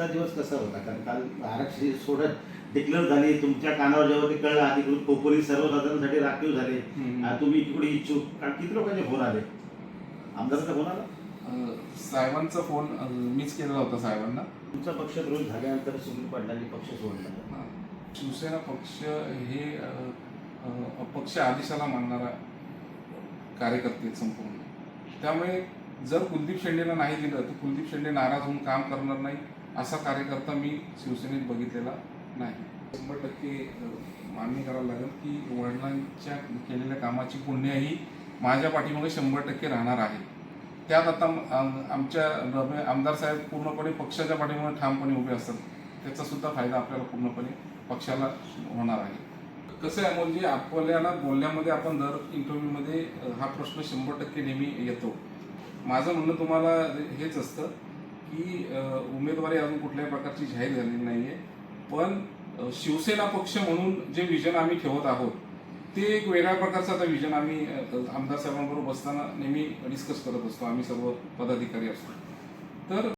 कालचा दिवस कसा होता? कारण काल आरक्षण सोडत डिक्लेअर झाली तुमच्या कानावर जेव्हा ते कळलं अधिकृत पोलीस सर्वसाधारणसाठी राखीव झाले. तुम्ही इकडे इच्छुक. कारण किती लोकांचे फोन आले? आमदारचा फोन आला? साहेबांचा फोन मीच केलेला होता साहेबांना. तुमचा पक्षद्रोही झाल्यानंतर सुनील पाटलांनी पक्ष सोडला. शिवसेना पक्ष हे अपक्ष आदेशाला मानणारा कार्यकर्ते संपूर्ण. त्यामुळे जर कुलदीप शेंडेला नाही दिलं तर कुलदीप शेंडे नाराज होऊन काम करणार नाही. असा कार्यकर्ता मी शिवसेनेत बघितलेला नाही. शंभर टक्के मान्य करावं लागेल की वडिलांच्या केलेल्या कामाची पुण्याही माझ्या पाठीमागे शंभर टक्के राहणार आहे. त्यात आता आमच्या आमदार साहेब पूर्णपणे पक्षाच्या पाठीमागे ठामपणे उभे असतात. त्याचा सुद्धा फायदा आपल्याला पूर्णपणे पक्षाला होणार आहे. कसं आहे म्हणजे आपल्याला बोलण्यामध्ये आपण दर इंटरव्ह्यूमध्ये हा प्रश्न शंभर टक्के नेहमी येतो. माझं म्हणणं तुम्हाला हेच असतं की उमेदवारी अजून कुठल्याही प्रकारची जाहीर झालेली नाही आहे पण शिवसेना पक्ष म्हणून जे विजन आम्ही ठेवत आहोत ते एक वेगळ्या प्रकारचं आता विजन आम्ही आमदार साहेबांबरोबर बसताना नेहमी डिस्कस करत असतो. आम्ही सर्व पदाधिकारी असतो. तर